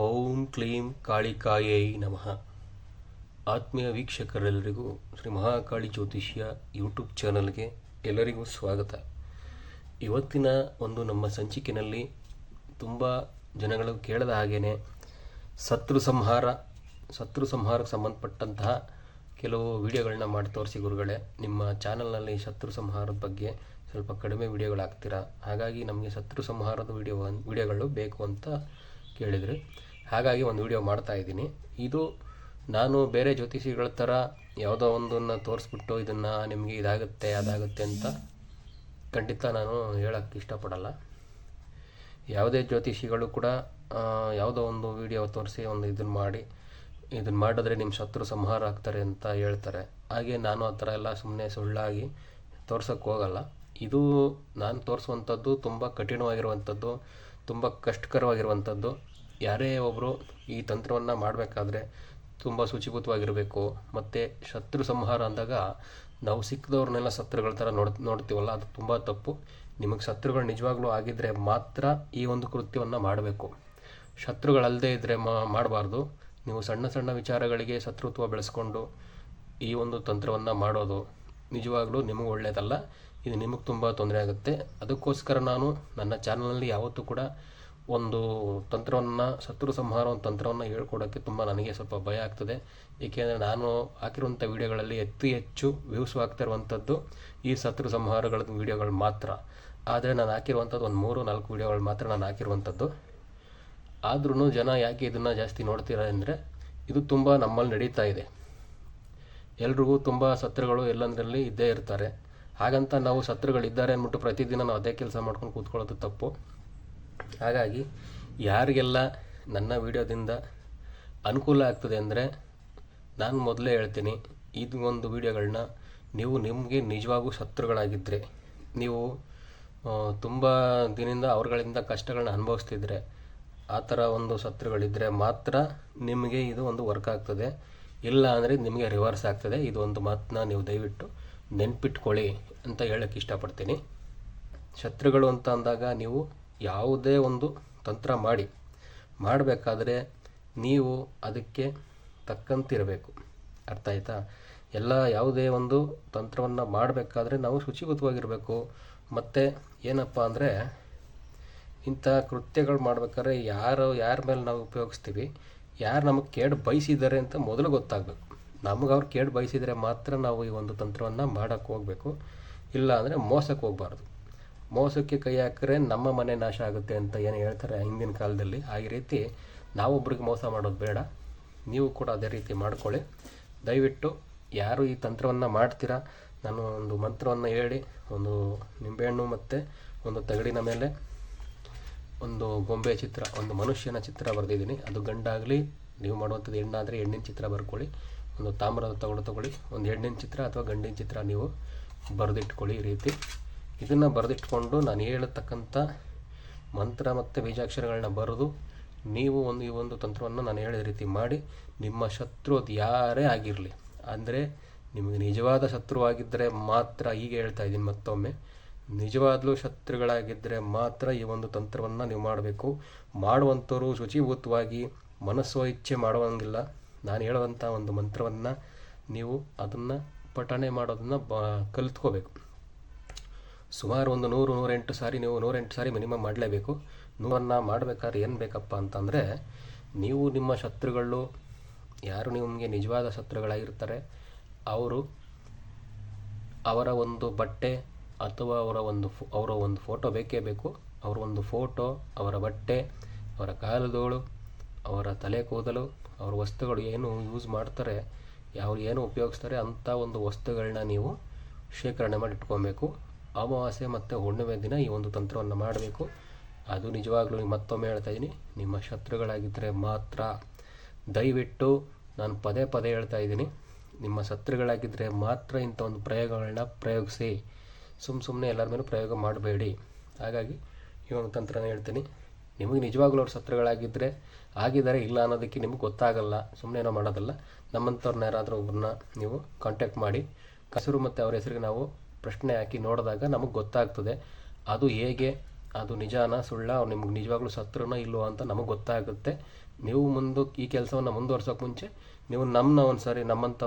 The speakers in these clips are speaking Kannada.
ಓಂ ಕ್ಲೀಂ ಕಾಳಿಕಾಯೈ ನಮಃ. ಆತ್ಮೀಯ ವೀಕ್ಷಕರೆಲ್ಲರಿಗೂ ಶ್ರೀ ಮಹಾಕಾಳಿ ಜ್ಯೋತಿಷ್ಯ ಯೂಟ್ಯೂಬ್ ಚಾನಲ್ಗೆ ಎಲ್ಲರಿಗೂ ಸ್ವಾಗತ. ಇವತ್ತಿನ ಒಂದು ನಮ್ಮ ಸಂಚಿಕೆಯಲ್ಲಿ ತುಂಬ ಜನಗಳು ಕೇಳದ ಹಾಗೇ ಶತ್ರು ಸಂಹಾರ ಶತ್ರು ಸಂಹಾರಕ್ಕೆ ಸಂಬಂಧಪಟ್ಟಂತಹ ಕೆಲವು ವಿಡಿಯೋಗಳನ್ನ ಮಾಡಿ ತೋರಿಸಿ ಗುರುಗಳೇ. ನಿಮ್ಮ ಚಾನಲ್ನಲ್ಲಿ ಶತ್ರು ಸಂಹಾರದ ಬಗ್ಗೆ ಸ್ವಲ್ಪ ಕಡಿಮೆ ವಿಡಿಯೋಗಳಾಗ್ತೀರಾ? ಹಾಗಾಗಿ ನಮಗೆ ಶತ್ರು ಸಂಹಾರದ ವಿಡಿಯೋ, ವಿಡಿಯೋಗಳು ಬೇಕು ಅಂತ ಕೇಳಿದ್ರಿ. ಹಾಗಾಗಿ ಒಂದು ವಿಡಿಯೋ ಮಾಡ್ತಾ ಇದ್ದೀನಿ. ಇದು ನಾನು ಬೇರೆ ಜ್ಯೋತಿಷಿಗಳ ಥರ ಯಾವುದೋ ಒಂದನ್ನು ತೋರಿಸ್ಬಿಟ್ಟು ಇದನ್ನು ನಿಮಗೆ ಇದಾಗುತ್ತೆ, ಅದಾಗುತ್ತೆ ಅಂತ ಖಂಡಿತ ನಾನು ಹೇಳೋಕ್ಕೆ ಇಷ್ಟಪಡಲ್ಲ. ಯಾವುದೇ ಜ್ಯೋತಿಷಿಗಳು ಕೂಡ ಯಾವುದೋ ಒಂದು ವಿಡಿಯೋ ತೋರಿಸಿ ಒಂದು ಇದನ್ನು ಮಾಡಿ ಇದನ್ನು ಮಾಡಿದ್ರೆ ನಿಮ್ಮ ಶತ್ರು ಸಂಹಾರ ಆಗ್ತಾರೆ ಅಂತ ಹೇಳ್ತಾರೆ. ಹಾಗೆ ನಾನು ಆ ಥರ ಎಲ್ಲ ಸುಮ್ಮನೆ ಸುಳ್ಳಾಗಿ ತೋರ್ಸೋಕ್ಕೆ ಹೋಗಲ್ಲ. ಇದು ನಾನು ತೋರಿಸುವಂಥದ್ದು ತುಂಬ ಕಠಿಣವಾಗಿರುವಂಥದ್ದು. ತುಂಬ ಕಷ್ಟಕರವಾಗಿರುವಂಥದ್ದು ಯಾರೇ ಒಬ್ಬರು ಈ ತಂತ್ರವನ್ನು ಮಾಡಬೇಕಾದ್ರೆ ತುಂಬ ಶುಚಿಭೂತವಾಗಿರಬೇಕು ಮತ್ತು ಶತ್ರು ಸಂಹಾರ ಅಂದಾಗ ನಾವು ಸಿಕ್ಕಿದವ್ರನ್ನೆಲ್ಲ ಶತ್ರುಗಳ ಥರ ನೋಡ್, ನೋಡ್ತೀವಲ್ಲ, ಅದು ತುಂಬ ತಪ್ಪು. ನಿಮಗೆ ಶತ್ರುಗಳು ನಿಜವಾಗ್ಲೂ ಆಗಿದ್ದರೆ ಮಾತ್ರ ಈ ಒಂದು ಕೃತ್ಯವನ್ನು ಮಾಡಬೇಕು. ಶತ್ರುಗಳಲ್ಲದೆ ಇದ್ದರೆ ಮಾಡಬಾರ್ದು. ನೀವು ಸಣ್ಣ ಸಣ್ಣ ವಿಚಾರಗಳಿಗೆ ಶತ್ರುತ್ವ ಬೆಳೆಸ್ಕೊಂಡು ಈ ಒಂದು ತಂತ್ರವನ್ನು ಮಾಡೋದು ನಿಜವಾಗ್ಲೂ ನಿಮಗೆ ಒಳ್ಳೆಯದಲ್ಲ ಇದು ನಿಮಗೆ ತುಂಬ ತೊಂದರೆ ಆಗುತ್ತೆ. ಅದಕ್ಕೋಸ್ಕರ ನಾನು ನನ್ನ ಚಾನಲ್ನಲ್ಲಿ ಯಾವತ್ತೂ ಕೂಡ ಒಂದು ತಂತ್ರವನ್ನು ಶತ್ರು ಸಂಹಾರ ಒಂದು ತಂತ್ರವನ್ನು ಹೇಳ್ಕೊಡೋಕ್ಕೆ ತುಂಬ ನನಗೆ ಸ್ವಲ್ಪ ಭಯ ಆಗ್ತದೆ. ಏಕೆಂದರೆ ನಾನು ಹಾಕಿರುವಂಥ ವೀಡಿಯೋಗಳಲ್ಲಿ ಅತಿ ಹೆಚ್ಚು ವ್ಯೂಸ್ ಆಗ್ತಾ ಇರುವಂಥದ್ದು ಈ ಶತ್ರು ಸಂಹಾರಗಳ ವಿಡಿಯೋಗಳು ಮಾತ್ರ. ಆದರೆ ನಾನು ಹಾಕಿರುವಂಥದ್ದು ಒಂದು ಮೂರು, ನಾಲ್ಕು ವಿಡಿಯೋಗಳು ಮಾತ್ರ ನಾನು ಹಾಕಿರುವಂಥದ್ದು. ಆದ್ರೂ ಜನ ಯಾಕೆ ಇದನ್ನು ಜಾಸ್ತಿ ನೋಡ್ತೀರಾ ಅಂದರೆ, ಇದು ತುಂಬ ನಮ್ಮಲ್ಲಿ ನಡೀತಾ ಇದೆ. ಎಲ್ರಿಗೂ ತುಂಬ ಶತ್ರುಗಳು ಎಲ್ಲೆಂದರಲ್ಲಿ ಇದ್ದೇ ಇರ್ತಾರೆ. ಹಾಗಂತ ನಾವು ಶತ್ರುಗಳಿದ್ದಾರೆ ಅಂದ್ಬಿಟ್ಟು ಪ್ರತಿದಿನ ನಾವು ಅದೇ ಕೆಲಸ ಮಾಡ್ಕೊಂಡು ಕೂತ್ಕೊಳ್ಳೋದು ತಪ್ಪು. ಹಾಗಾಗಿ ಯಾರಿಗೆಲ್ಲ ನನ್ನ ವಿಡಿಯೋದಿಂದ ಅನುಕೂಲ ಆಗ್ತದೆ ಅಂದರೆ ನಾನು ಮೊದಲೇ ಹೇಳ್ತೀನಿ, ಇದು ಒಂದು ವಿಡಿಯೋಗಳನ್ನ ನೀವು ನಿಮಗೆ ನಿಜವಾಗೂ ಶತ್ರುಗಳಾಗಿದ್ದರೆ ನೀವು ತುಂಬ ದಿನದಿಂದ ಅವ್ರಗಳಿಂದ ಕಷ್ಟಗಳನ್ನ ಅನುಭವಿಸ್ತಿದ್ರೆ, ಆ ಥರ ಒಂದು ಶತ್ರುಗಳಿದ್ದರೆ ಮಾತ್ರ ನಿಮಗೆ ಇದು ಒಂದು ವರ್ಕ್ ಆಗ್ತದೆ. ಇಲ್ಲ ಅಂದರೆ ನಿಮಗೆ ರಿವರ್ಸ್ ಆಗ್ತದೆ. ಇದೊಂದು ಮಾತನ್ನ ನೀವು ದಯವಿಟ್ಟು ನೆನ್ಪಿಟ್ಕೊಳ್ಳಿ ಅಂತ ಹೇಳೋಕ್ಕೆ ಇಷ್ಟಪಡ್ತೀನಿ. ಶತ್ರುಗಳು ಅಂತ ಅಂದಾಗ ನೀವು ಯಾವುದೇ ಒಂದು ತಂತ್ರ ಮಾಡಿ. ಮಾಡಬೇಕಾದ್ರೆ ನೀವು ಅದಕ್ಕೆ ತಕ್ಕಂತಿರಬೇಕು. ಅರ್ಥ ಆಯ್ತಾ? ಎಲ್ಲ ಯಾವುದೇ ಒಂದು ತಂತ್ರವನ್ನು ಮಾಡಬೇಕಾದ್ರೆ ನಾವು ಶುಚಿಭೂತವಾಗಿರಬೇಕು. ಮತ್ತು ಏನಪ್ಪ ಅಂದರೆ ಇಂಥ ಕೃತ್ಯಗಳು ಮಾಡ್ಬೇಕಾದ್ರೆ ಯಾರು ಯಾರ ಮೇಲೆ ನಾವು ಉಪಯೋಗಿಸ್ತೀವಿ? ಯಾರು ನಮಗೆ ಕೇಡು ಬಯಸಿದ್ದಾರೆ ಅಂತ ಮೊದಲು ಗೊತ್ತಾಗಬೇಕು. ನಮಗೆ ಅವ್ರು ಕೇಡು ಬಯಸಿದರೆ ಮಾತ್ರ ನಾವು ಈ ಒಂದು ತಂತ್ರವನ್ನು ಮಾಡೋಕ್ಕೆ ಹೋಗಬೇಕು. ಇಲ್ಲ ಅಂದರೆ ಮೋಸಕ್ಕೆ ಹೋಗಬಾರ್ದು. ಮೋಸಕ್ಕೆ ಕೈ ಹಾಕಿದ್ರೆ ನಮ್ಮ ಮನೆ ನಾಶ ಆಗುತ್ತೆ ಅಂತ ಏನು ಹೇಳ್ತಾರೆ ಹಿಂದಿನ ಕಾಲದಲ್ಲಿ. ಆ ರೀತಿ ನಾವೊಬ್ರಿಗೆ ಮೋಸ ಮಾಡೋದು ಬೇಡ. ನೀವು ಕೂಡ ಅದೇ ರೀತಿ ಮಾಡ್ಕೊಳ್ಳಿ. ದಯವಿಟ್ಟು ಯಾರು ಈ ತಂತ್ರವನ್ನು ಮಾಡ್ತೀರಾ? ನಾನು ಒಂದು ಮಂತ್ರವನ್ನು ಹೇಳಿ, ಒಂದು ನಿಂಬೆಹಣ್ಣು ಮತ್ತು ಒಂದು ತಗಡಿನ ಮೇಲೆ ಒಂದು ಗೊಂಬೆಯ ಚಿತ್ರ, ಒಂದು ಮನುಷ್ಯನ ಚಿತ್ರ ಬರೆದಿದ್ದೀನಿ. ಅದು ಗಂಡಾಗಲಿ, ನೀವು ಮಾಡುವಂಥದ್ದು ಹೆಣ್ಣಾದರೆ ಹೆಣ್ಣಿನ ಚಿತ್ರ ಬರ್ಕೊಳ್ಳಿ. ಒಂದು ತಾಮ್ರದ ತಗೊಂಡು ತಗೊಳ್ಳಿ. ಒಂದು ಹೆಣ್ಣಿನ ಚಿತ್ರ ಅಥವಾ ಗಂಡಿನ ಚಿತ್ರ ನೀವು ಬರೆದಿಟ್ಕೊಳ್ಳಿ ಈ ರೀತಿ. ಇದನ್ನು ಬರೆದಿಟ್ಕೊಂಡು ನಾನು ಹೇಳತಕ್ಕಂಥ ಮಂತ್ರ ಮತ್ತು ಬೀಜಾಕ್ಷರಗಳನ್ನ ಬರೆದು ನೀವು ಒಂದು ಈ ಒಂದು ತಂತ್ರವನ್ನು ನಾನು ಹೇಳಿದ ರೀತಿ ಮಾಡಿ, ನಿಮ್ಮ ಶತ್ರು ಅದು ಯಾರೇ ಆಗಿರಲಿ, ಅಂದರೆ ನಿಮಗೆ ನಿಜವಾದ ಶತ್ರುವಾಗಿದ್ದರೆ ಮಾತ್ರ ಈಗ ಹೇಳ್ತಾ ಇದ್ದೀನಿ ಮತ್ತೊಮ್ಮೆ. ನಿಜವಾಗ್ಲೂ ಶತ್ರುಗಳಾಗಿದ್ದರೆ ಮಾತ್ರ ಈ ಒಂದು ತಂತ್ರವನ್ನು ನೀವು ಮಾಡಬೇಕು. ಮಾಡುವಂಥವ್ರು ಶುಚಿಭೂತವಾಗಿ ಮನಸ್ಸೋ ಇಚ್ಛೆ ಮಾಡುವಂಗಿಲ್ಲ. ನಾನು ಹೇಳುವಂಥ ಒಂದು ಮಂತ್ರವನ್ನು ನೀವು ಅದನ್ನು ಪಠಣೆ ಮಾಡೋದನ್ನು ಬ, ಕಲಿತ್ಕೋಬೇಕು. ಸುಮಾರು ಒಂದು ನೂರು, ನೂರೆಂಟು ಸಾರಿ ನೀವು ನೂರೆಂಟು ಸಾರಿ ಮಿನಿಮಮ್ ಮಾಡಲೇಬೇಕು. ನೂರನ್ನು ಮಾಡಬೇಕಾದ್ರೆ ಏನು ಬೇಕಪ್ಪ ಅಂತಂದರೆ, ನೀವು ನಿಮ್ಮ ಶತ್ರುಗಳು, ಯಾರು ನಿಮಗೆ ನಿಜವಾದ ಶತ್ರುಗಳಾಗಿರ್ತಾರೆ, ಅವರು ಅವರ ಒಂದು ಬಟ್ಟೆ ಅಥವಾ ಅವರ ಒಂದು ಫೋ, ಅವರ ಒಂದು ಫೋಟೋ ಬೇಕೇ ಬೇಕು, ಅವರ ಒಂದು ಫೋಟೋ, ಅವರ ಬಟ್ಟೆ, ಅವರ ಕಾಲುಗಳು ಅವರ ತಲೆ ಕೂದಲು, ಅವರ ವಸ್ತುಗಳು ಏನು ಯೂಸ್ ಮಾಡ್ತಾರೆ ಯಾವ ಏನು ಉಪಯೋಗಿಸ್ತಾರೆ ಅಂಥ ಒಂದು ವಸ್ತುಗಳನ್ನ ನೀವು ಶೇಖರಣೆ ಮಾಡಿ ಇಟ್ಕೊಬೇಕು. ಅಮಾವಾಸ್ಯೆ ಮತ್ತು ಹುಣ್ಣಿಮೆ ದಿನ ಈ ಒಂದು ತಂತ್ರವನ್ನು ಮಾಡಬೇಕು. ಅದು ನಿಜವಾಗ್ಲೂ ಮತ್ತೊಮ್ಮೆ ಹೇಳ್ತಾ ಇದ್ದೀನಿ ನಿಮ್ಮ ಶತ್ರುಗಳಾಗಿದ್ದರೆ ಮಾತ್ರ ದಯವಿಟ್ಟು ನಾನು ಪದೇ ಪದೇ ಹೇಳ್ತಾ ಇದ್ದೀನಿ ನಿಮ್ಮ ಶತ್ರುಗಳಾಗಿದ್ದರೆ ಮಾತ್ರ ಇಂಥ ಒಂದು ಪ್ರಯೋಗಗಳನ್ನ ಪ್ರಯೋಗಿಸಿ. ಸುಮ್ಮ ಸುಮ್ಮನೆ ಎಲ್ಲರ ಮೇಲೂ ಪ್ರಯೋಗ ಮಾಡಬೇಡಿ. ಹಾಗಾಗಿ ಈ ಒಂದು ತಂತ್ರನ ಹೇಳ್ತೀನಿ. ನಿಮಗೆ ನಿಜವಾಗ್ಲೂ ಅವ್ರ ಸತ್ರಗಳಾಗಿದ್ದರೆ ಆಗಿದ್ದಾರೆ ಇಲ್ಲ ಅನ್ನೋದಕ್ಕೆ ನಿಮಗೆ ಗೊತ್ತಾಗಲ್ಲ. ಸುಮ್ಮನೆ ಏನೋ ಮಾಡೋದಲ್ಲ. ನಮ್ಮಂಥವ್ರನ್ನ ಯಾರಾದರೂ ಒಬ್ಬರನ್ನ ನೀವು ಕಾಂಟ್ಯಾಕ್ಟ್ ಮಾಡಿ, ಕಸರು ಮತ್ತು ಅವ್ರ ಹೆಸರಿಗೆ ನಾವು ಪ್ರಶ್ನೆ ಹಾಕಿ ನೋಡಿದಾಗ ನಮಗೆ ಗೊತ್ತಾಗ್ತದೆ. ಅದು ಹೇಗೆ, ಅದು ನಿಜಾನ, ಸುಳ್ಳ, ಅವ್ರು ನಿಮ್ಗೆ ನಿಜವಾಗ್ಲೂ ಸತ್ರನ ಇಲ್ಲೋ ಅಂತ ನಮಗೆ ಗೊತ್ತಾಗುತ್ತೆ. ನೀವು ಮುಂದೆ ಈ ಕೆಲಸವನ್ನು ಮುಂದುವರ್ಸೋಕೆ ಮುಂಚೆ ನೀವು ನಮ್ಮನ್ನ ಒಂದು ಸಾರಿ ನಮ್ಮಂಥ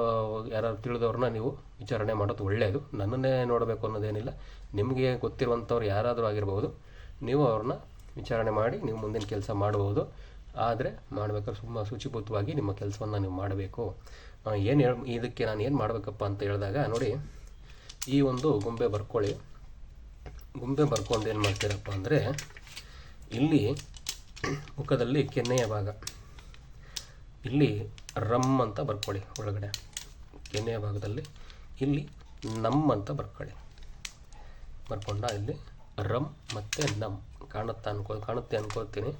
ಯಾರು ತಿಳಿದವ್ರನ್ನ ನೀವು ವಿಚಾರಣೆ ಮಾಡೋದು ಒಳ್ಳೆಯದು ನನ್ನನ್ನೇ ನೋಡಬೇಕು ಅನ್ನೋದೇನಿಲ್ಲ. ನಿಮಗೆ ಗೊತ್ತಿರುವಂಥವ್ರು ಯಾರಾದರೂ ಆಗಿರ್ಬೋದು, ನೀವು ಅವ್ರನ್ನ ವಿಚಾರಣೆ ಮಾಡಿ ನೀವು ಮುಂದಿನ ಕೆಲಸ ಮಾಡ್ಬೋದು. ಆದರೆ ಮಾಡಬೇಕಾದ್ರೆ ತುಂಬ ಶುಚಿಭೂತವಾಗಿ ನಿಮ್ಮ ಕೆಲಸವನ್ನು ನೀವು ಮಾಡಬೇಕು. ಏನು ಹೇಳ, ಇದಕ್ಕೆ ನಾನು ಏನು ಮಾಡಬೇಕಪ್ಪ ಅಂತ ಹೇಳಿದಾಗ, ನೋಡಿ, ಈ ಒಂದು ಗೊಂಬೆ ಬರ್ಕೊಳ್ಳಿ. ಗೊಂಬೆ ಬರ್ಕೊಂಡು ಏನು ಮಾಡ್ತೀರಪ್ಪ ಅಂದರೆ, ಇಲ್ಲಿ ಮುಖದಲ್ಲಿ ಕೆನ್ನೆಯ ಭಾಗ. ಇಲ್ಲಿ ರಮ್ ಅಂತ ಬರ್ಕೊಳ್ಳಿ ಒಳಗಡೆ. ಕೆನೆಯ ಭಾಗದಲ್ಲಿ. ಇಲ್ಲಿ ನಮ್ ಅಂತ ಬರ್ಕೊಳ್ಳಿ. ಬರ್ಕೊಂಡ ಇಲ್ಲಿ ರಮ್ ಮತ್ತು ನಮ್. ಕಾಣುತ್ತಾ ಅನ್ಕೋ, ಕಾಣುತ್ತೆ ಅನ್ಕೋತೀನಿ.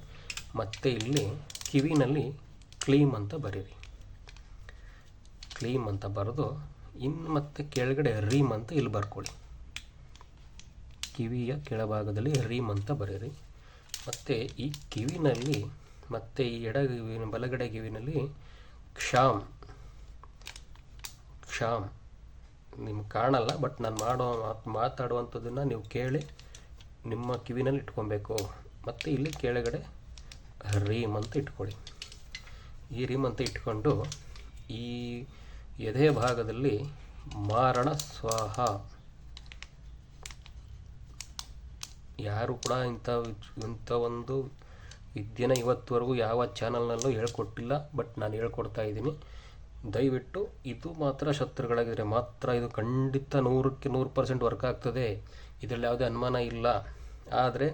ಮತ್ತು ಇಲ್ಲಿ ಕಿವಿನಲ್ಲಿ ಕ್ಲೀಮ್ ಅಂತ ಬರೀರಿ. ಕ್ಲೀಮ್ ಅಂತ ಬರೆದು ಇನ್ನು ಮತ್ತೆ ಕೆಳಗಡೆ ರೀಮ್ ಅಂತ ಇಲ್ಲಿ ಬರ್ಕೊಳ್ಳಿ. ಕಿವಿಯ ಕೆಳಭಾಗದಲ್ಲಿ ರೀಮ್ ಅಂತ ಬರೀರಿ. ಮತ್ತು ಈ ಕಿವಿನಲ್ಲಿ, ಮತ್ತು ಈ ಎಡ ಕಿವಿನ ಬಲಗಡೆ ಕಿವಿನಲ್ಲಿ ಕ್ಷಾಮ್. ಕ್ಷಾಮ್. ನಿಮ್ಗೆ ಕಾಣಲ್ಲ, ಬಟ್ ನಾನು ಮಾಡೋ ಮಾತು ಮಾತಾಡುವಂಥದ್ದನ್ನು ನೀವು ಕೇಳಿ ನಿಮ್ಮ ಕಿವಿನಲ್ಲಿ ಇಟ್ಕೊಬೇಕು. ಮತ್ತು ಇಲ್ಲಿ ಕೆಳಗಡೆ ರೀಮ್ ಅಂತ ಇಟ್ಕೊಳ್ಳಿ. ಈ ರೀಮ್ ಅಂತ ಇಟ್ಕೊಂಡು ಈ ಎದೆ ಭಾಗದಲ್ಲಿ ಮಾರಣ ಸ್ವಾಹ. ಯಾರು ಕೂಡ ಇಂಥ ಇಂಥ ಒಂದು ವಿದ್ಯೆನ ಇವತ್ತುವರೆಗೂ ಯಾವ ಚಾನಲ್ನಲ್ಲೂ ಹೇಳ್ಕೊಟ್ಟಿಲ್ಲ, ಬಟ್ ನಾನು ಹೇಳ್ಕೊಡ್ತಾ ಇದ್ದೀನಿ. ದಯವಿಟ್ಟು ಇದು ಮಾತ್ರ ಶತ್ರುಗಳಾಗಿದ್ದರೆ ಮಾತ್ರ ಇದು ಖಂಡಿತ ನೂರಕ್ಕೆ ನೂರು ಪರ್ಸೆಂಟ್ ವರ್ಕ್ ಆಗ್ತದೆ. ಇದರಲ್ಲಿ ಯಾವುದೇ ಅನುಮಾನ ಇಲ್ಲ. ಆದರೆ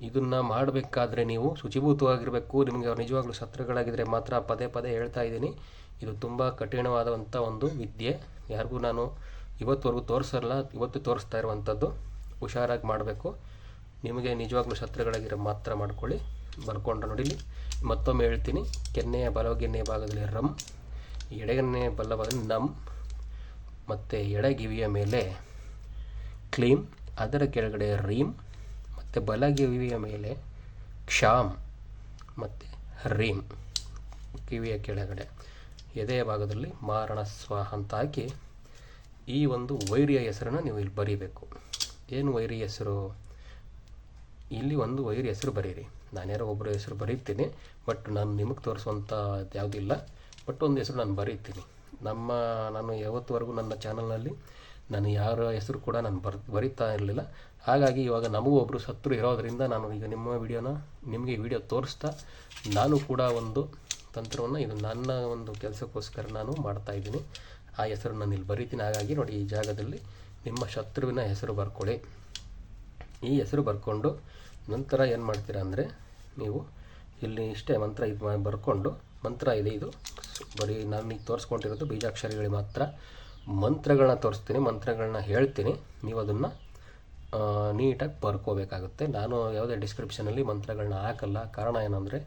ಇದನ್ನು ಮಾಡಬೇಕಾದ್ರೆ ನೀವು ಶುಚಿಭೂತವಾಗಿರಬೇಕು. ನಿಮಗೆ ಅವ್ರು ನಿಜವಾಗ್ಲೂ ಶತ್ರುಗಳಾಗಿದ್ದರೆ ಮಾತ್ರ ಪದೇ ಪದೇ ಹೇಳ್ತಾ ಇದ್ದೀನಿ. ಇದು ತುಂಬ ಕಠಿಣವಾದಂಥ ಒಂದು ವಿದ್ಯೆ. ಯಾರಿಗೂ ನಾನು ಇವತ್ತುವರೆಗೂ ತೋರಿಸಲ್ಲ, ಇವತ್ತು ತೋರಿಸ್ತಾ ಇರುವಂಥದ್ದು. ಹುಷಾರಾಗಿ ಮಾಡಬೇಕು. ನಿಮಗೆ ನಿಜವಾಗ್ಲೂ ಶತ್ರುಗಳಾಗಿರೋ ಮಾತ್ರ ಮಾಡ್ಕೊಳ್ಳಿ. ಬರ್ಕೊಂಡ್ರೆ ನೋಡಿ ಮತ್ತೊಮ್ಮೆ ಹೇಳ್ತೀನಿ, ಕೆನ್ನೆಯ ಬಲಗೆನ್ನೆಯ ಭಾಗದಲ್ಲಿ ರಮ್ ಎಡಗೆನ್ನೆಯ ಬಲ ಭಾಗದಲ್ಲಿ ನಮ್ ಮತ್ತು ಎಡಗಿವಿಯ ಮೇಲೆ ಕ್ಲೀಮ್ ಅದರ ಕೆಳಗಡೆ ರೀಮ್ ಮತ್ತು ಬಲಗಿವಿಯ ಮೇಲೆ ಕ್ಷಾಮ್ ಮತ್ತು ರೀಮ್ ಕಿವಿಯ ಕೆಳಗಡೆ. ಎದೆಯ ಭಾಗದಲ್ಲಿ ಮಾರಣ ಸ್ವಾಹ ಅಂತ ಹಾಕಿ, ಈ ಒಂದು ವೈರಿಯ ಹೆಸರನ್ನು ನೀವು ಇಲ್ಲಿ ಬರೀಬೇಕು. ಏನು ವೈರಿ ಹೆಸರು? ಇಲ್ಲಿ ಒಂದು ವೈರಿ ಹೆಸರು ಬರೀರಿ. ನಾನು ಯಾರೋ ಒಬ್ಬರ ಹೆಸರು ಬರೀತೀನಿ ಬಟ್ ನಾನು ನಿಮಗೆ ತೋರಿಸುವಂಥದ್ದು ಯಾವುದಿಲ್ಲ. ಬಟ್ ಒಂದು ಹೆಸರು ನಾನು ಬರೀತೀನಿ. ನಮ್ಮ, ನಾನು ಯಾವತ್ತುವರೆಗೂ ನನ್ನ ಚಾನಲ್ನಲ್ಲಿ ನಾನು ಯಾರ ಹೆಸರು ಕೂಡ ನಾನು ಬರ್, ಬರಿತಾ ಇರಲಿಲ್ಲ. ಹಾಗಾಗಿ ಇವಾಗ ನಮಗೂ ಒಬ್ಬರು ಸತ್ರು ಇರೋದರಿಂದ ನಾನು ಈಗ ನಿಮ್ಮ ವಿಡಿಯೋನ, ನಿಮಗೆ ವಿಡಿಯೋ ತೋರಿಸ್ತಾ ನಾನು ಕೂಡ ಒಂದು ತಂತ್ರವನ್ನು, ಇದು ನನ್ನ ಒಂದು ಕೆಲಸಕ್ಕೋಸ್ಕರ ನಾನು ಮಾಡ್ತಾ ಇದ್ದೀನಿ. ಆ ಹೆಸರು ನಾನು ಇಲ್ಲಿ ಬರೀತೀನಿ. ಹಾಗಾಗಿ ನೋಡಿ ಈ ಜಾಗದಲ್ಲಿ ನಿಮ್ಮ ಶತ್ರುವಿನ ಹೆಸರು ಬರ್ಕೊಳ್ಳಿ. ಈ ಹೆಸರು ಬರ್ಕೊಂಡು ನಂತರ ಏನು ಮಾಡ್ತೀರಾ ಅಂದರೆ ನೀವು ಇಲ್ಲಿ ಇಷ್ಟೇ ಮಂತ್ರ ಇದು ಬರ್ಕೊಂಡು ಮಂತ್ರ ಇದೆ ಇದು. ಬರೀ ನಾನು ಈಗ ತೋರಿಸ್ಕೊಂಡಿರೋದು ಬೀಜಾಕ್ಷರಿಗಳಿಗೆ ಮಾತ್ರ. ಮಂತ್ರಗಳನ್ನ ತೋರಿಸ್ತೀನಿ, ಮಂತ್ರಗಳನ್ನ ಹೇಳ್ತೀನಿ. ನೀವು ಅದನ್ನು ನೀಟಾಗಿ ಬರ್ಕೋಬೇಕಾಗುತ್ತೆ. ನಾನು ಯಾವುದೇ ಡಿಸ್ಕ್ರಿಪ್ಷನಲ್ಲಿ ಮಂತ್ರಗಳನ್ನ ಹಾಕಲ್ಲ. ಕಾರಣ ಏನಂದರೆ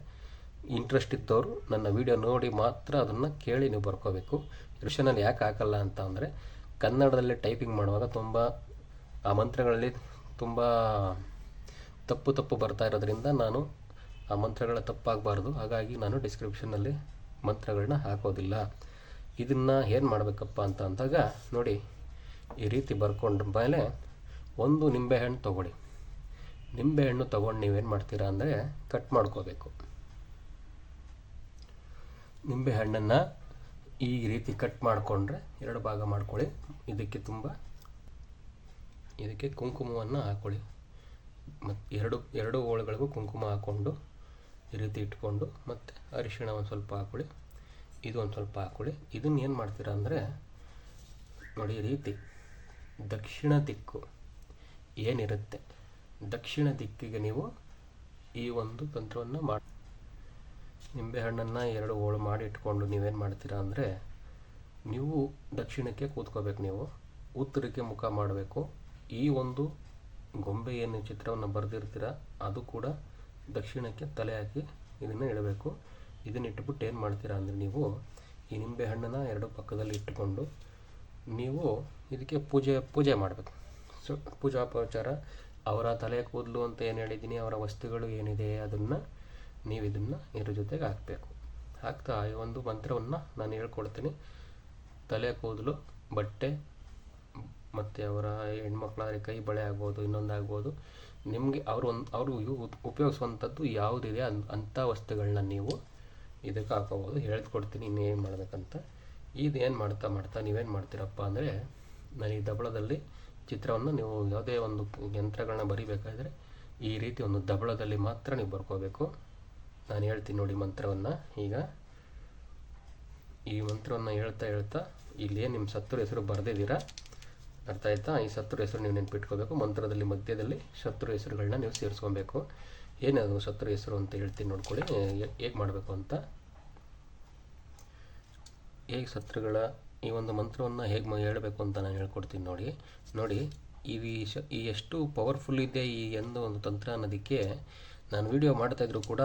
ಇಂಟ್ರೆಸ್ಟ್ ಇದ್ದವರು ನನ್ನ ವಿಡಿಯೋ ನೋಡಿ ಮಾತ್ರ ಅದನ್ನು ಕೇಳಿ ನೀವು ಬರ್ಕೋಬೇಕು. ಕೃಷ್ಣನಲ್ಲಿ ಯಾಕೆ ಹಾಕಲ್ಲ ಅಂತ ಅಂದರೆ, ಕನ್ನಡದಲ್ಲಿ ಟೈಪಿಂಗ್ ಮಾಡುವಾಗ ತುಂಬ, ಆ ಮಂತ್ರಗಳಲ್ಲಿ ತುಂಬ ತಪ್ಪು ತಪ್ಪು ಬರ್ತಾ ಇರೋದ್ರಿಂದ ನಾನು ಆ ಮಂತ್ರಗಳ ತಪ್ಪಾಗಬಾರ್ದು. ಹಾಗಾಗಿ ನಾನು ಡಿಸ್ಕ್ರಿಪ್ಷನ್ನಲ್ಲಿ ಮಂತ್ರಗಳನ್ನ ಹಾಕೋದಿಲ್ಲ. ಇದನ್ನು ಏನು ಮಾಡಬೇಕಪ್ಪ ಅಂತ ಅಂದಾಗ, ನೋಡಿ, ಈ ರೀತಿ ಬರ್ಕೊಂಡ ಮೇಲೆ ಒಂದು ನಿಂಬೆಹಣ್ಣು ತೊಗೊಳ್ಳಿ. ನಿಂಬೆಹಣ್ಣು ತೊಗೊಂಡು ನೀವೇನು ಮಾಡ್ತೀರಾ ಅಂದರೆ ಕಟ್ ಮಾಡ್ಕೋಬೇಕು. ನಿಂಬೆಹಣ್ಣನ್ನು ಈ ರೀತಿ ಕಟ್ ಮಾಡಿಕೊಂಡ್ರೆ ಎರಡು ಭಾಗ ಮಾಡ್ಕೊಳ್ಳಿ. ಇದಕ್ಕೆ ತುಂಬ, ಇದಕ್ಕೆ ಕುಂಕುಮವನ್ನು ಹಾಕ್ಕೊಳ್ಳಿ ಮತ್ತು ಎರಡು ಎರಡು ಹೋಳುಗಳಿಗೂ ಕುಂಕುಮ ಹಾಕ್ಕೊಂಡು ಈ ರೀತಿ ಇಟ್ಕೊಂಡು ಮತ್ತು ಅರಿಶಿಣ ಒಂದು ಸ್ವಲ್ಪ ಹಾಕ್ಕೊಳ್ಳಿ. ಇದು ಒಂದು ಸ್ವಲ್ಪ ಹಾಕ್ಕೊಳ್ಳಿ. ಇದನ್ನು ಏನು ಮಾಡ್ತೀರಾ ಅಂದರೆ ನೋಡಿ ಈ ರೀತಿ ದಕ್ಷಿಣ ದಿಕ್ಕು ಏನಿರುತ್ತೆ? ದಕ್ಷಿಣ ದಿಕ್ಕಿಗೆ ನೀವು ಈ ಒಂದು ತಂತ್ರವನ್ನು ಮಾಡಿ ನಿಂಬೆಹಣ್ಣನ್ನು ಎರಡು ಹೋಳು ಮಾಡಿ ಇಟ್ಕೊಂಡು ನೀವೇನು ಮಾಡ್ತೀರಾ ಅಂದರೆ ನೀವು ದಕ್ಷಿಣಕ್ಕೆ ಕೂತ್ಕೋಬೇಕು ನೀವು. ಉತ್ತರಕ್ಕೆ ಮುಖ ಮಾಡಬೇಕು. ಈ ಒಂದು ಗೊಂಬೆ ಏನು ಚಿತ್ರವನ್ನು ಬರೆದಿರ್ತೀರ, ಅದು ಕೂಡ ದಕ್ಷಿಣಕ್ಕೆ ತಲೆ ಹಾಕಿ ಇದನ್ನು ಇಡಬೇಕು. ಇದನ್ನ ಇಟ್ಬಿಟ್ಟು ಏನು ಮಾಡ್ತೀರಾ ಅಂದರೆ ನೀವು ಈ ನಿಂಬೆ ಹಣ್ಣನ್ನು ಎರಡು ಪಕ್ಕದಲ್ಲಿ ಇಟ್ಟುಕೊಂಡು ನೀವು ಇದಕ್ಕೆ ಪೂಜೆ ಪೂಜೆ ಮಾಡಬೇಕು. ಸೊ, ಪೂಜಾಪಚಾರ, ಅವರ ತಲೆ ಕೂದಲು ಅಂತ ಏನು ಹೇಳಿದ್ದೀನಿ, ಅವರ ವಸ್ತುಗಳು ಏನಿದೆ ಅದನ್ನು ನೀವು ಇದನ್ನು ಇದ್ರ ಜೊತೆಗೆ ಹಾಕಬೇಕು. ಹಾಕ್ತಾ, ಈ ಒಂದು ಮಂತ್ರವನ್ನು ನಾನು ಹೇಳ್ಕೊಡ್ತೀನಿ. ತಲೆ, ಕೂದಲು, ಬಟ್ಟೆ ಮತ್ತು ಅವರ ಹೆಣ್ಮಕ್ಳಾದ್ರೆ ಕೈ ಬಳೆ ಆಗ್ಬೋದು, ಇನ್ನೊಂದು ಆಗ್ಬೋದು. ನಿಮಗೆ ಅವರು ಒಂದು, ಅವರು ಉಪಯೋಗಿಸುವಂಥದ್ದು ಯಾವುದಿದೆ ಅನ್ ಅಂಥ ವಸ್ತುಗಳನ್ನ ನೀವು ಇದಕ್ಕೆ ಹಾಕೋಬೋದು. ಹೇಳ್ಕೊಡ್ತೀನಿ ಇನ್ನೇನು ಮಾಡಬೇಕಂತ. ಏನು ಮಾಡ್ತಾ ಮಾಡ್ತಾ ನೀವೇನು ಮಾಡ್ತೀರಪ್ಪ ಅಂದರೆ ನಾನು ಈ ದಬಳದಲ್ಲಿ ಚಿತ್ರವನ್ನು ನೀವು ಯಾವುದೇ ಒಂದು ಯಂತ್ರಗಳನ್ನ ಬರಿಬೇಕಾದ್ರೆ ಈ ರೀತಿ ಒಂದು ದಬಳದಲ್ಲಿ ಮಾತ್ರ ನೀವು ಬರ್ಕೋಬೇಕು. ನಾನು ಹೇಳ್ತೀನಿ ನೋಡಿ ಮಂತ್ರವನ್ನು ಈಗ. ಈ ಮಂತ್ರವನ್ನು ಹೇಳ್ತಾ ಹೇಳ್ತಾ ಇಲ್ಲಿ ನಿಮ್ಮ ಸತ್ತರ ಹೆಸರು ಬರೆದಿದ್ದೀರಾ? ಅರ್ಥ ಆಯ್ತಾ? ಈ ಶತ್ರು ಹೆಸರು ನೀವು ನೆನ್ಪಿಟ್ಕೋಬೇಕು. ಮಂತ್ರದಲ್ಲಿ, ಮಧ್ಯದಲ್ಲಿ ಶತ್ರು ಹೆಸರುಗಳನ್ನ ನೀವು ಸೇರಿಸ್ಕೊಬೇಕು. ಏನದು ಶತ್ರು ಹೆಸರು ಅಂತ ಹೇಳ್ತೀನಿ ನೋಡ್ಕೊಳ್ಳಿ. ಹೇಗೆ ಮಾಡಬೇಕು ಅಂತ? ಹೇಗೆ ಶತ್ರುಗಳ ಈ ಒಂದು ಮಂತ್ರವನ್ನು ಹೇಗೆ ಹೇಳಬೇಕು ಅಂತ ನಾನು ಹೇಳ್ಕೊಡ್ತೀನಿ ನೋಡಿ. ನೋಡಿ, ಈ ಶ, ಈ ಎಷ್ಟು ಪವರ್ಫುಲ್ ಇದೆ ಈ ಎಂದು ಒಂದು ತಂತ್ರ ಅನ್ನೋದಕ್ಕೆ ನಾನು ವಿಡಿಯೋ ಮಾಡ್ತಾಯಿದ್ರು ಕೂಡ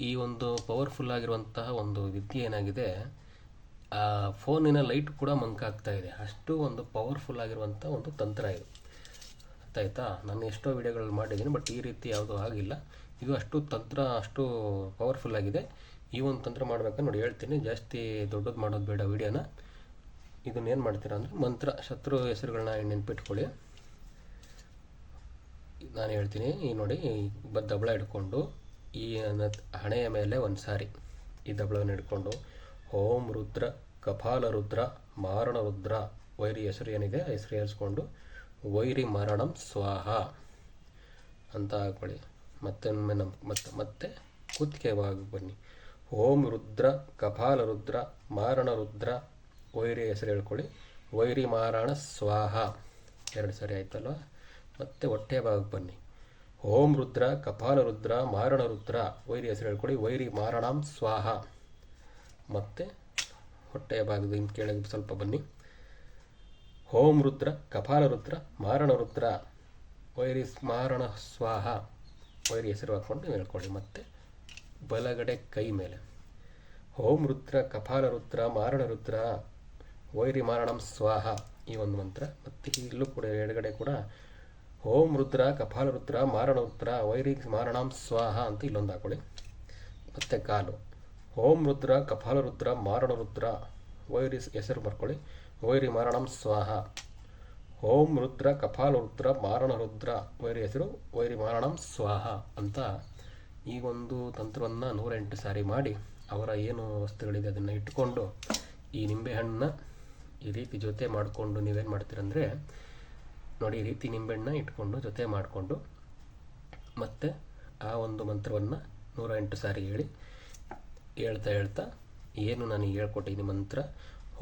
ಈ ಒಂದು ಪವರ್ಫುಲ್ ಆಗಿರುವಂತಹ ಒಂದು ವಿದ್ಯೆ ಏನಾಗಿದೆ? ಆ, ಫೋನಿನ ಲೈಟ್ ಕೂಡ ಮಂಕಾಗ್ತಾ ಇದೆ. ಅಷ್ಟು ಒಂದು ಪವರ್ಫುಲ್ ಆಗಿರುವಂಥ ಒಂದು ತಂತ್ರ ಇದು. ಆಯ್ತಾ ನಾನು ಎಷ್ಟೋ ವಿಡಿಯೋಗಳು ಮಾಡಿದ್ದೀನಿ ಬಟ್ ಈ ರೀತಿ ಯಾವುದೂ ಆಗಿಲ್ಲ. ಇದು ಅಷ್ಟು ತಂತ್ರ, ಅಷ್ಟು ಪವರ್ಫುಲ್ ಆಗಿದೆ. ಈ ಒಂದು ತಂತ್ರ ಮಾಡಬೇಕಂದ್ರೆ ನೋಡಿ ಹೇಳ್ತೀನಿ. ಜಾಸ್ತಿ ದೊಡ್ಡದು ಮಾಡೋದು ಬೇಡ ವಿಡಿಯೋನ. ಇದನ್ನೇನು ಮಾಡ್ತೀರಾ ಅಂದರೆ ಮಂತ್ರ, ಶತ್ರು ಹೆಸರುಗಳನ್ನ ನೆನ್ಪಿಟ್ಕೊಳ್ಳಿ. ನಾನು ಹೇಳ್ತೀನಿ, ಈ ನೋಡಿ ಬ ದಬಳ ಹಿಡ್ಕೊಂಡು, ಈ ಹಣೆಯ ಮೇಲೆ ಒಂದು ಸಾರಿ ಈ ದಬಳವನ್ನು ಹಿಡ್ಕೊಂಡು ಓಂ ರುದ್ರ, ಕಪಾಲ ರುದ್ರ, ಮಾರಣ ರುದ್ರ, ವೈರಿ ಹೆಸರು ಏನಿದೆ ಹೆಸರು ಹೇಳಿಸ್ಕೊಂಡು ವೈರಿ ಮರಣಂ ಸ್ವಾಹ ಅಂತ ಹಾಕೊಳ್ಳಿ ಮತ್ತೊಮ್ಮೆ ನಮ್ಮ ಮತ್ತೆ ಮತ್ತೆ ಕುತ್ತಿಗೆ ಬನ್ನಿ. ಓಂ ರುದ್ರ, ಕಪಾಲ ರುದ್ರ, ಮಾರಣ ರುದ್ರ, ವೈರಿ ಹೆಸರು ಹೇಳ್ಕೊಳ್ಳಿ. ವೈರಿ ಮಾರಣ ಸ್ವಾಹ. ಎರಡು ಸರಿ ಆಯ್ತಲ್ವ? ಮತ್ತೆ ಹೊಟ್ಟೆ ಭಾಗಕ್ಕೆ ಬನ್ನಿ. ಓಂ ರುದ್ರ, ಕಪಾಲ ರುದ್ರ, ಮಾರಣ ರುದ್ರ, ವೈರಿ ಹೆಸರು ಹೇಳ್ಕೊಳ್ಳಿ. ವೈರಿ ಮಾರಣಂ ಸ್ವಾಹ. ಮತ್ತು ಹೊಟ್ಟೆಯ ಭಾಗದಿಂದ ಕೆಳಗೆ ಸ್ವಲ್ಪ ಬನ್ನಿ. ಓಂ ರುದ್ರ, ಕಪಾಲ ರುದ್ರ, ಮಾರಣ ರುದ್ರ. ವೈರಿ ಸ್ಮಾರಣ ಸ್ವಾಹ. ವೈರಿ ಹೆಸರು ಹಾಕ್ಕೊಂಡು ಹೇಳ್ಕೊಳ್ಳಿ ಮತ್ತೆ. ಬಲಗಡೆ ಕೈ ಮೇಲೆ. ಹೋಮ್ ರುದ್ರ, ಕಪಾಲ ರುದ್ರ, ಮಾರಣ ರುದ್ರ. ವೈರಿ ಮಾರಣಂ ಸ್ವಾಹ. ಈ ಒಂದು ಮಂತ್ರ. ಮತ್ತು ಇಲ್ಲೂ ಕೂಡ ಎಡಗಡೆ ಕೂಡ ಓಂ ರುದ್ರ, ಕಪಾಲ ರುದ್ರ, ಮಾರಣ ರುದ್ರ, ವೈರಿ ಮಾರಣಾಂ ಸ್ವಾಹ ಅಂತ ಇಲ್ಲೊಂದು ಹಾಕೊಳ್ಳಿ. ಮತ್ತು ಕಾಲು. ಓಂ ರುದ್ರ ಕಪಾಲ ರುದ್ರ ಮಾರಣ ರುದ್ರ ವೈರಿ ಹೆಸರು ಬರ್ಕೊಳ್ಳಿ. ವೈರಿ ಮಾರಣಂ ಸ್ವಾಹ. ಓಂ ರುದ್ರ ಕಪಾಲ ರುದ್ರ ಮಾರಣ ರುದ್ರ ವೈರಿ ಹೆಸರು, ವೈರಿ ಮಾರಣಂ ಸ್ವಾಹ ಅಂತ ಈ ಒಂದು ತಂತ್ರವನ್ನು ನೂರೆಂಟು ಸಾರಿ ಮಾಡಿ ಅವರ ಏನು ವಸ್ತುಗಳಿದೆ ಅದನ್ನು ಇಟ್ಕೊಂಡು ಈ ನಿಂಬೆಹಣ್ಣನ್ನ ಈ ರೀತಿ ಜೊತೆ ಮಾಡಿಕೊಂಡು ನೀವೇನು ಮಾಡ್ತೀರಂದರೆ ನೋಡಿ ಈ ರೀತಿ ನಿಂಬೆಹಣ್ಣನ್ನ ಇಟ್ಕೊಂಡು ಜೊತೆ ಮಾಡಿಕೊಂಡು ಮತ್ತು ಆ ಒಂದು ಮಂತ್ರವನ್ನು ನೂರ ಎಂಟು ಸಾರಿ ಹೇಳಿ ಹೇಳ್ತಾ ಹೇಳ್ತಾ, ಏನು ನಾನು ಹೇಳ್ಕೊಟ್ಟಿದ್ದೀನಿ ಮಂತ್ರ.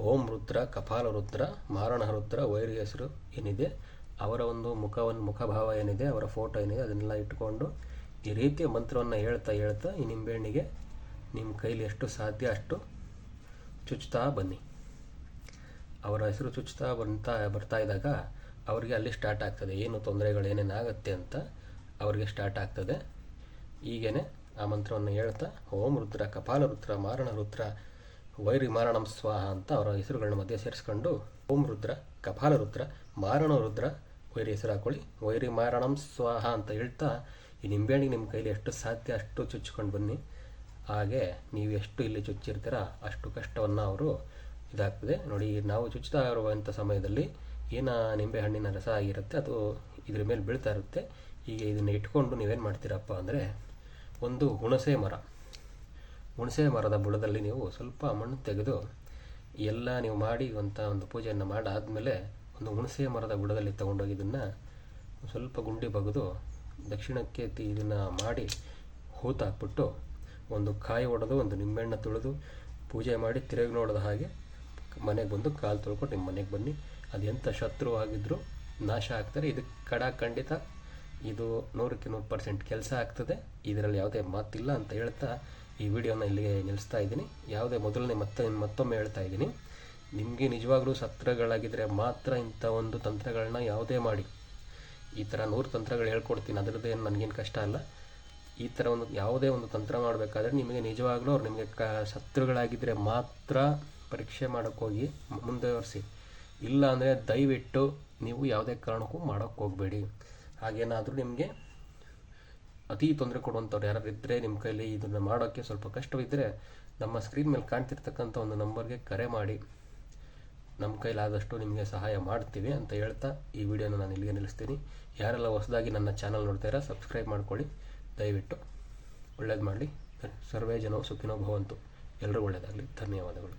ಓಂ ರುದ್ರ, ಕಪಾಲ ರುದ್ರ, ಮಾರಣ ರುದ್ರ, ವೈರಿ ಹೆಸರು ಏನಿದೆ, ಅವರ ಒಂದು ಮುಖವನ್ನು ಮುಖಭಾವ ಏನಿದೆ, ಅವರ ಫೋಟೋ ಏನಿದೆ, ಅದನ್ನೆಲ್ಲ ಇಟ್ಕೊಂಡು ಈ ರೀತಿಯ ಮಂತ್ರವನ್ನು ಹೇಳ್ತಾ ಹೇಳ್ತಾ, ಈ ನಿಂಬೆಹಣ್ಣಿಗೆ ನಿಮ್ಮ ಕೈಲಿ ಎಷ್ಟು ಸಾಧ್ಯ ಅಷ್ಟು ಚುಚ್ತಾ ಬನ್ನಿ. ಅವರ ಹೆಸರು ಚುಚ್ತಾ ಬರ್ತಾ ಬರ್ತಾ ಇದ್ದಾಗ ಅವರಿಗೆ ಅಲ್ಲಿ ಸ್ಟಾರ್ಟ್ ಆಗ್ತದೆ. ಏನು ತೊಂದರೆಗಳು ಏನೇನಾಗುತ್ತೆ ಅಂತ ಅವರಿಗೆ ಸ್ಟಾರ್ಟ್ ಆಗ್ತದೆ. ಹೀಗೇ ಆ ಮಂತ್ರವನ್ನು ಹೇಳ್ತಾ, ಓಂ ರುದ್ರ ಕಪಾಲ ರುದ್ರ ಮಾರಣ ರುದ್ರ ವೈರಿ ಮಾರಣಂ ಸ್ವಾಹ ಅಂತ ಅವರ ಹೆಸರುಗಳನ್ನ ಮಧ್ಯೆ ಸೇರಿಸ್ಕೊಂಡು, ಓಂ ರುದ್ರ ಕಪಾಲ ರುದ್ರ ಮಾರಣ ರುದ್ರ ವೈರಿ ಹೆಸರು ಹಾಕೊಳ್ಳಿ. ವೈರಿ ಮಾರಣಂ ಸ್ವಾಹ ಅಂತ ಹೇಳ್ತಾ, ಈ ನಿಂಬೆಹಣ್ಣಿಗೆ ನಿಮ್ಮ ಕೈಲಿ ಎಷ್ಟು ಸಾಧ್ಯ ಅಷ್ಟು ಚುಚ್ಕೊಂಡು ಬನ್ನಿ. ಹಾಗೆ ನೀವು ಎಷ್ಟು ಇಲ್ಲಿ ಚುಚ್ಚಿರ್ತೀರ ಅಷ್ಟು ಕಷ್ಟವನ್ನು ಅವರು ಇದಾಗ್ತದೆ. ನೋಡಿ, ನಾವು ಚುಚ್ಚುತ್ತಾ ಇರುವಂಥ ಸಮಯದಲ್ಲಿ ಏನು ನಿಂಬೆಹಣ್ಣಿನ ರಸ ಆಗಿರುತ್ತೆ, ಅದು ಇದ್ರ ಮೇಲೆ ಬೀಳ್ತಾ ಇರುತ್ತೆ. ಹೀಗೆ ಇದನ್ನು ಇಟ್ಕೊಂಡು ನೀವೇನು ಮಾಡ್ತೀರಪ್ಪ ಅಂದರೆ ಒಂದು ಹುಣಸೆ ಮರ. ಹುಣಸೆ ಮರದ ಬುಡದಲ್ಲಿ ನೀವು ಸ್ವಲ್ಪ ಮಣ್ಣು ತೆಗೆದು ಎಲ್ಲ ನೀವು ಮಾಡಿ ಅಂತ ಒಂದು ಪೂಜೆಯನ್ನು ಮಾಡಾದಮೇಲೆ ಒಂದು ಹುಣಸೆ ಮರದ ಬುಡದಲ್ಲಿ ತೊಗೊಂಡೋಗಿ ಇದನ್ನು ಸ್ವಲ್ಪ ಗುಂಡಿ ಬಗೆದು ದಕ್ಷಿಣಕ್ಕೆ ತಿ ಇದನ್ನು ಮಾಡಿ ಹೂತಾಕ್ಬಿಟ್ಟು ಒಂದು ಕಾಯಿ ಒಡೆದು, ಒಂದು ನಿಂಬೆಹಣ್ಣು ತುಳಿದು ಪೂಜೆ ಮಾಡಿ ತಿರುಗಿ ನೋಡಿದ ಹಾಗೆ ಮನೆಗೆ ಬಂದು ಕಾಲು ತೊಳ್ಕೊಂಡು ನಿಮ್ಮ ಮನೆಗೆ ಬನ್ನಿ. ಅದು ಎಂಥ ಶತ್ರು ಆಗಿದ್ದರೂ ನಾಶ ಆಗ್ತಾರೆ. ಇದಕ್ಕೆ ಕಡ ಖಂಡಿತ ಇದು ನೂರಕ್ಕೆ ನೂರು ಪರ್ಸೆಂಟ್ ಕೆಲಸ ಆಗ್ತದೆ. ಇದರಲ್ಲಿ ಯಾವುದೇ ಮಾತಿಲ್ಲ ಅಂತ ಹೇಳ್ತಾ ಈ ವಿಡಿಯೋನ ಇಲ್ಲಿಗೆ ನಿಲ್ಲಿಸ್ತಾ ಇದ್ದೀನಿ. ಯಾವುದೇ ಮೊದಲನೇ ಮತ್ತೆ ಮತ್ತೊಮ್ಮೆ ಹೇಳ್ತಾ ಇದ್ದೀನಿ. ನಿಮಗೆ ನಿಜವಾಗ್ಲೂ ಸತ್ರಗಳಾಗಿದ್ದರೆ ಮಾತ್ರ ಇಂಥ ಒಂದು ತಂತ್ರಗಳನ್ನ ಯಾವುದೇ ಮಾಡಿ. ಈ ಥರ ನೂರು ತಂತ್ರಗಳು ಹೇಳ್ಕೊಡ್ತೀನಿ. ಅದರದ್ದೇನು ನನಗೇನು ಕಷ್ಟ ಅಲ್ಲ. ಈ ಥರ ಒಂದು ಯಾವುದೇ ಒಂದು ತಂತ್ರ ಮಾಡಬೇಕಾದ್ರೆ ನಿಮಗೆ ನಿಜವಾಗ್ಲೂ ಅವ್ರು ನಿಮಗೆ ಕ ಶತ್ರುಗಳಾಗಿದ್ದರೆ ಮಾತ್ರ ಪರೀಕ್ಷೆ ಮಾಡೋಕ್ಕೋಗಿ ಮುಂದುವರಿಸಿ ಇಲ್ಲ ಅಂದರೆ ದಯವಿಟ್ಟು ನೀವು ಯಾವುದೇ ಕಾರಣಕ್ಕೂ ಮಾಡೋಕ್ಕೆ ಹೋಗಬೇಡಿ ಹಾಗೇನಾದರೂ ನಿಮಗೆ ಅತಿ ತೊಂದರೆ ಕೊಡುವಂಥವ್ರು ಯಾರಾದ್ರು ಇದ್ದರೆ ನಿಮ್ಮ ಕೈಲಿ ಇದನ್ನು ಮಾಡೋಕ್ಕೆ ಸ್ವಲ್ಪ ಕಷ್ಟವಿದ್ದರೆ ನಮ್ಮ ಸ್ಕ್ರೀನ್ ಮೇಲೆ ಕಾಣ್ತಿರ್ತಕ್ಕಂಥ ಒಂದು ನಂಬರ್ಗೆ ಕರೆ ಮಾಡಿ. ನಮ್ಮ ಕೈಲಾದಷ್ಟು ನಿಮಗೆ ಸಹಾಯ ಮಾಡ್ತೀವಿ ಅಂತ ಹೇಳ್ತಾ ಈ ವಿಡಿಯೋನ ನಾನು ಇಲ್ಲಿಗೆ ನಿಲ್ಲಿಸ್ತೀನಿ. ಯಾರೆಲ್ಲ ಹೊಸದಾಗಿ ನನ್ನ ಚಾನಲ್ ಇರೋ ಸಬ್ಸ್ಕ್ರೈಬ್ ಮಾಡ್ಕೊಳ್ಳಿ. ದಯವಿಟ್ಟು ಒಳ್ಳೇದು ಮಾಡಲಿ. ಸರ್ವೇ ಜನವು ಸುಖಿನೋ ಭವಂತು. ಎಲ್ಲರೂ ಒಳ್ಳೆಯದಾಗಲಿ ಧನ್ಯವಾದಗಳು.